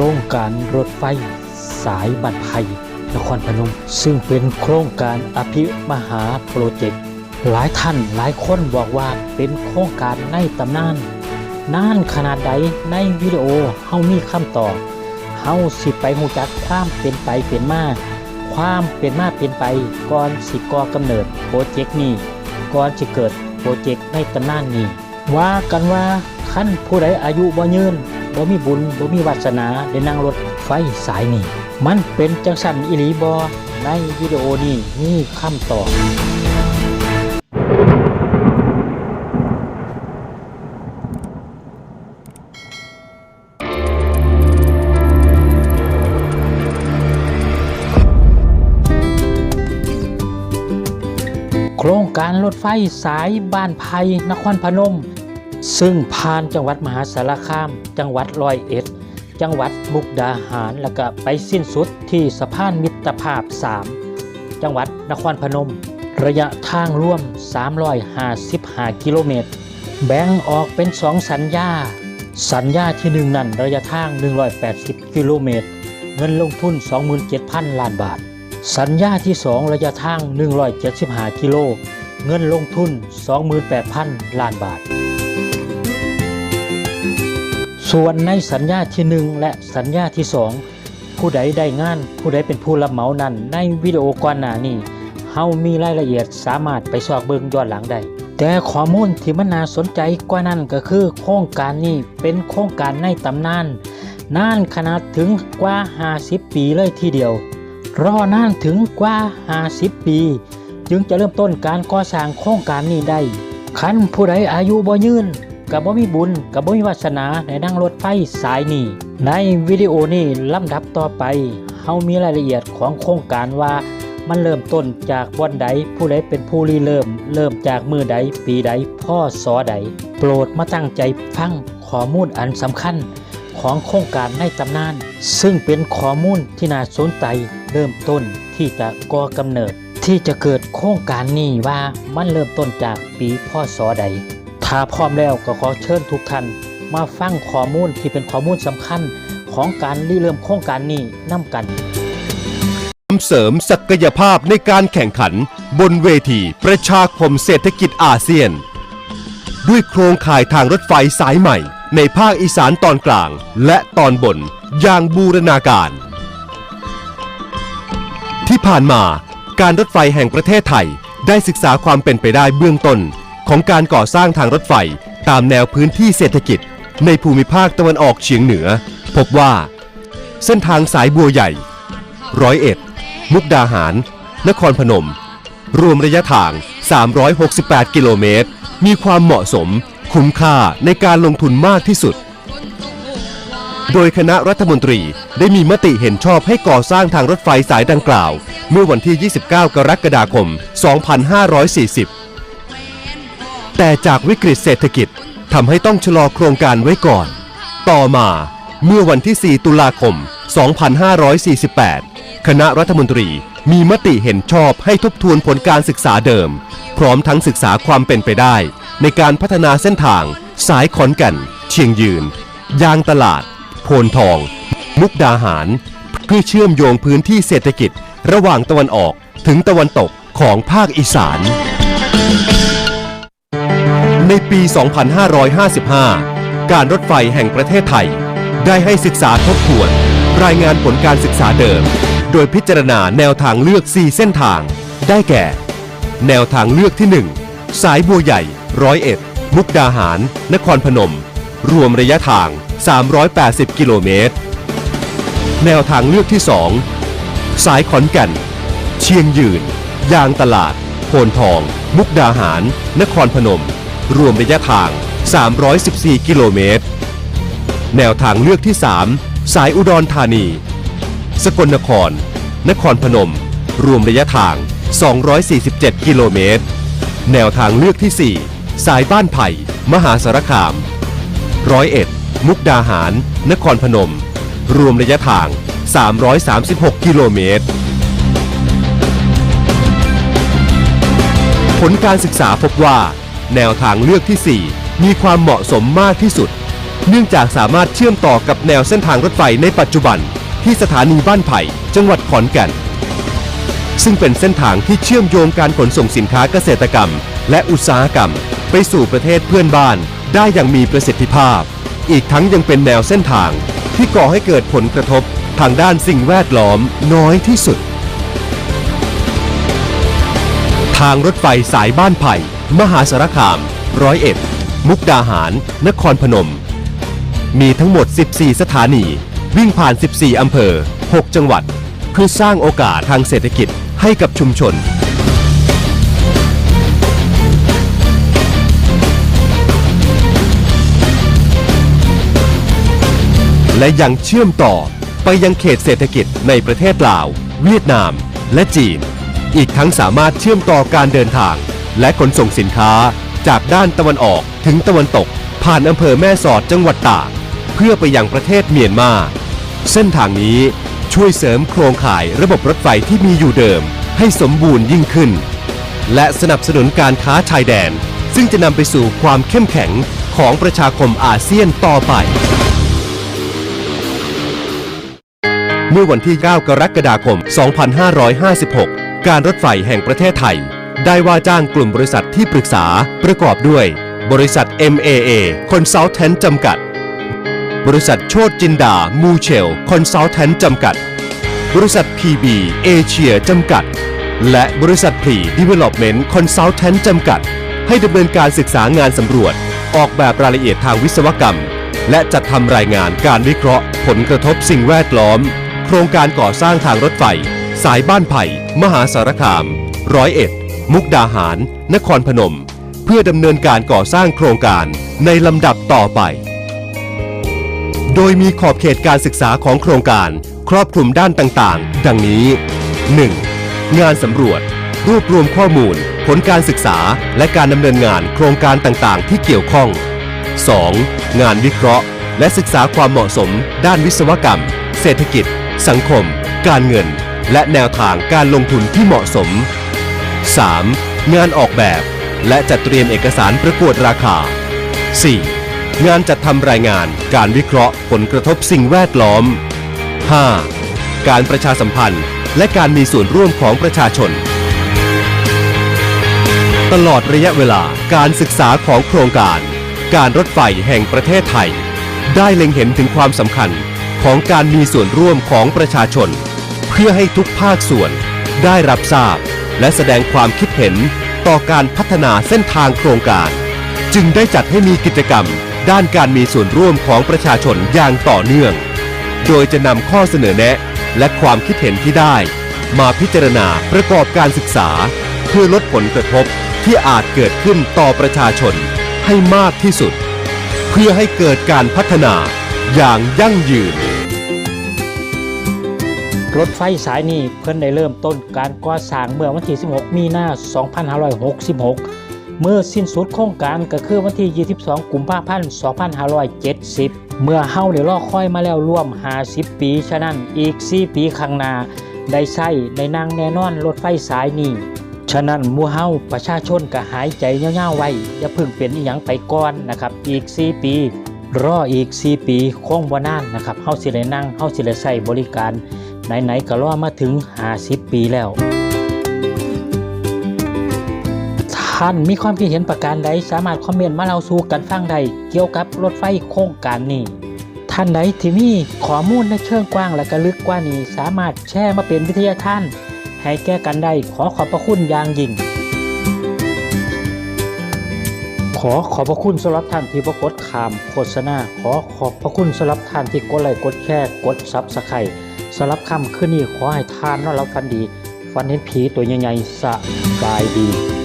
ครงการรถไฟสายบัตรไทยนครพนม ซึ่งเป็นโครงการอภิมหาโปรเจกต์หลายท่านหลายคนบอกว่าเป็นโครงการในตำนานนานขนาดใดในวิดีโอเฮามีคำตอบเฮาสิไปหูจักความเป็นไปเป็นมาความเป็นมาเป็นไปก่อนสิก่อกำเนิดโปรเจกต์นี้ก่อนสิเกิดโปรเจกต์ในตำนานนี้ว่ากันว่าขั้นผู้ใดอายุบ่ยืน บ่มีบุญบ่มีวาสนาได้นั่งรถไฟสายนี้ มันเป็นจังสันอิหลีบอในวิดีโอนี้มีคำตอบโครงการรถไฟสายบ้านไผ่นครพนม ซึ่งผ่านจังหวัดมหาสารคาม จังหวัดร้อยเอ็ด จังหวัดมุกดาหาร แล้วก็ไปสิ้นสุดที่สะพานมิตรภาพ 3 จังหวัดนครพนม ระยะทางร่วม 355 กิโลเมตร แบ่งออกเป็น 2 สัญญา สัญญาที่1นั่นระยะทาง 180 กิโลเมตร เงินลงทุน 27,000 ล้านบาท สัญญาที่ 2 ระยะทาง 175 กิโล เงินลงทุน 28,000 ล้านบาท ส่วนในสัญญาที่ 1 และสัญญาที่ 2 ผู้ใดได้งาน ผู้ใดเป็นผู้รับเหมานั้น ในวิดีโอก่อนหน้านี้เฮามีรายละเอียดสามารถไปสอบเบิงย้อนหลังได้แต่ข้อมูลที่มันน่าสนใจกว่านั้นก็คือ โครงการนี้เป็นโครงการในตำนานนานขนาดถึงกว่า 50 ปีเลยทีเดียว รอนานถึงกว่า 50 ปี จึงจะเริ่มต้นการก่อสร้างโครงการนี้ได้คันผู้ใดอายุบ่ยืน กับบ่มีบุญกับบ่มีวาสนาในนั่งรถไฟสายนี้ ในวิดีโอนี้ลำดับต่อไปเฮามีรายละเอียดของโครงการว่ามันเริ่มต้นจากวันใดผู้ใดเป็นผู้ริเริ่ม เริ่มจากมือใดปีใดพ่อสอใด โปรดมาตั้งใจฟังข้อมูลอันสำคัญของโครงการในตำนาน ซึ่งเป็นข้อมูลที่น่าสนใจเริ่มต้นที่จะก่อกำเนิด ที่จะเกิดโครงการนี้ว่ามันเริ่มต้นจากปีพศใด ถ้าพร้อมแล้วก็ขอเชิญทุกท่านมาฟังข้อมูลที่เป็นข้อมูลสำคัญของการริเริ่มโครงการนี้นํกันเสริมศักยภาพในการแข่งขัน บนเวทีประชาคมเศรษฐกิจอาเซียน ด้วยโครงข่ายทางรถไฟสายใหม่ ในภาคอีสานตอนกลางและตอนบนอย่างบูรณาการ ที่ผ่านมาการรถไฟแห่งประเทศไทยได้ศึกษาความเป็นไปได้เบื้องต้น ของการก่อสร้างทางรถไฟตามแนวพื้นที่เศรษฐกิจ ในภูมิภาคตะวันออกเฉียงเหนือ พบว่า เส้นทางสายบัวใหญ่ ร้อยเอ็ด มุกดาหาร นครพนม รวมระยะทาง 368 กิโลเมตร มีความเหมาะสม คุ้มค่าในการลงทุนมากที่สุด โดยคณะรัฐมนตรีได้มีมติเห็นชอบให้ก่อสร้างทางรถไฟสายดังกล่าว เมื่อวันที่ 29 กรกฎาคม 2540 แต่จากวิกฤตเศรษฐกิจทำให้ต้องชะลอโครงการไว้ก่อน ต่อมาเมื่อวันที่ 4 ตุลาคม 2548 คณะรัฐมนตรีมีมติเห็นชอบให้ทบทวนผลการศึกษาเดิม พร้อมทั้งศึกษาความเป็นไปได้ ในการพัฒนาเส้นทาง สายขอนแก่น เชียงยืน ยางตลาด โพนทอง มุกดาหาร เพื่อเชื่อมโยงพื้นที่เศรษฐกิจ ระหว่างตะวันออกถึงตะวันตกของภาคอีสาน ในปี 2555 การรถไฟแห่งประเทศไทย ได้ให้ศึกษาทบทวน รายงานผลการศึกษาเดิม โดยพิจารณาแนวทางเลือก 4 เส้นทาง ได้แก่ แนวทางเลือกที่ 1 สายบัวใหญ่ ร้อยเอ็ด มุกดาหาร นครพนม รวมระยะทาง 380 กิโลเมตร แนวทางเลือกที่ 2 สายขอนแก่น เชียงยืน ยางตลาดโพนทอง มุกดาหาร นครพนม รวมระยะทาง 314 กิโลเมตร แนวทางเลือกที่ 3 สายอุดรธานี สกลนคร นครพนม รวมระยะทาง 247 กิโลเมตร แนวทางเลือกที่ 4 สายบ้านไผ่ มหาสารคาม ร้อยเอ็ด มุกดาหาร นครพนม รวมระยะทาง 336 กิโลเมตรผลการศึกษาพบว่า แนวทางเลือกที่ 4 มีความเหมาะสมมากที่สุด เนื่องจากสามารถเชื่อมต่อกับแนวเส้นทางรถไฟในปัจจุบัน ที่สถานีบ้านไผ่ จังหวัดขอนแก่น ซึ่งเป็นเส้นทางที่เชื่อมโยงการขนส่งสินค้าเกษตรกรรม และอุตสาหกรรม ไปสู่ประเทศเพื่อนบ้าน ได้อย่างมีประสิทธิภาพ อีกทั้งยังเป็นแนวเส้นทางที่ก่อให้เกิดผลกระทบทางด้านสิ่งแวดล้อมน้อยที่สุด ทางรถไฟสายบ้านไผ่ มหาสารคาม ร้อยเอ็ด มุกดาหาร นครพนม มีทั้งหมด 14 สถานี วิ่งผ่าน 14 อำเภอ 6 จังหวัด เพื่อสร้างโอกาสทางเศรษฐกิจให้กับชุมชนและยังเชื่อมต่อไปยังเขตเศรษฐกิจในประเทศลาว เวียดนาม และจีน อีกทั้งสามารถเชื่อมต่อการเดินทาง และขนส่งสินค้าจากด้านตะวันออกถึงตะวันตก ผ่านอำเภอแม่สอดจังหวัดตากเพื่อไปยังประเทศเมียนมา เส้นทางนี้ช่วยเสริมโครงข่ายระบบรถไฟที่มีอยู่เดิม ให้สมบูรณ์ยิ่งขึ้น และสนับสนุนการค้าชายแดน ซึ่งจะนำไปสู่ความเข้มแข็งของประชาคมอาเซียนต่อไป เมื่อวันที่ 9 กรกฎาคม 2556 การรถไฟแห่งประเทศไทย ได้ว่าจ้างกลุ่มบริษัทที่ปรึกษาประกอบด้วย บริษัท MAA Consultant จำกัด บริษัทโชตจินดา มูเชลคอนซัลแทนจำกัด บริษัท PB เอเชียจำกัด และบริษัทพรีดีเวล็อปเมนต์คอนซัลแทนจำกัด ให้ดำเนินการศึกษางานสำรวจ ออกแบบรายละเอียดทางวิศวกรรม และจัดทำรายงานการวิเคราะห์ ผลกระทบสิ่งแวดล้อม โครงการก่อสร้างทางรถไฟ สายบ้านไผ่ มหาสารคามร้อยเอ็ด มุกดาหาร นครพนม เพื่อดำเนินการก่อสร้างโครงการในลำดับต่อไป โดยมีขอบเขตการศึกษาของโครงการ ครอบคลุมด้านต่างๆ ดังนี้ 1. งานสำรวจ รวบรวมข้อมูล ผลการศึกษา และการดำเนินงานโครงการต่างๆ ที่เกี่ยวข้อง 2. งานวิเคราะห์ และศึกษาความเหมาะสม ด้านวิศวกรรม เศรษฐกิจ สังคม การเงิน และแนวทางการลงทุนที่เหมาะสม 3. งานออกแบบ และจัดเตรียมเอกสารประกวดราคา 4. งานจัดทำรายงานการวิเคราะห์ผลกระทบสิ่งแวดล้อม 5. การประชาสัมพันธ์ และการมีส่วนร่วมของประชาชน ตลอดระยะเวลาการศึกษาของโครงการ การรถไฟแห่งประเทศไทย ได้เล็งเห็นถึงความสำคัญของการมีส่วนร่วมของประชาชน เพื่อให้ทุกภาคส่วน ได้รับทราบ และแสดงความคิดเห็นต่อการพัฒนาเส้นทางโครงการ จึงได้จัดให้มีกิจกรรม ด้านการมีส่วนร่วมของประชาชนอย่างต่อเนื่อง โดยจะนำข้อเสนอแนะและความคิดเห็นที่ได้ มาพิจารณาประกอบการศึกษา เพื่อลดผลกระทบที่อาจเกิดขึ้นต่อประชาชนให้มากที่สุด เพื่อให้เกิดการพัฒนาอย่างยั่งยืน รถไฟสายนี้เพิ่นได้เริ่มต้นการก่อสร้างเมื่อวันที่ 16 มีนา2566 เมื่อสิ้นสุดโครงการก็คือวันที่ 22 กุมภาพันธ์ 2570 เมื่อเฮาได้รอคอยมาแล้วร่วม 50 ปี ฉะนั้นอีก 4 ปีข้างหน้า ได้ใช้ได้นั่งแน่นอนรถไฟสายนี้ ฉะนั้นมู่เฮาประชาชนก็หายใจยาวๆไว้ อย่าเพิ่งเป็นอีหยังไปก่อนนะครับ อีก 4 ปีรออีก 4 ปีคงบ่นานนะครับเฮาสิได้นั่งเฮาสิได้ใช้บริการ ไหนๆก็รอมาถึง 50 ปีแล้ว ท่านมีความคิดเห็นประการใดสามารถคอมเมนต์มาเล่าสู่กันฟังได้เกี่ยวกับรถไฟโครงการนี้ท่านใดที่มีข้อมูลในเชิงกว้างและก็ลึกกว่านี้สามารถแชร์มาเป็นวิทยาท่าน ให้แก้กันได้ขอขอบพระคุณอย่างยิ่ง ขอขอบพระคุณสำหรับท่านที่ประกดขามโฆษณา ขอขอบพระคุณสำหรับท่านที่กดไลค์กดแชร์กดซับสไครต์ สำหรับคำขึ้นนี้ขอให้ทานนอนรับฟันดีฟันเห็นผีตัวใหญ่ๆสบายดี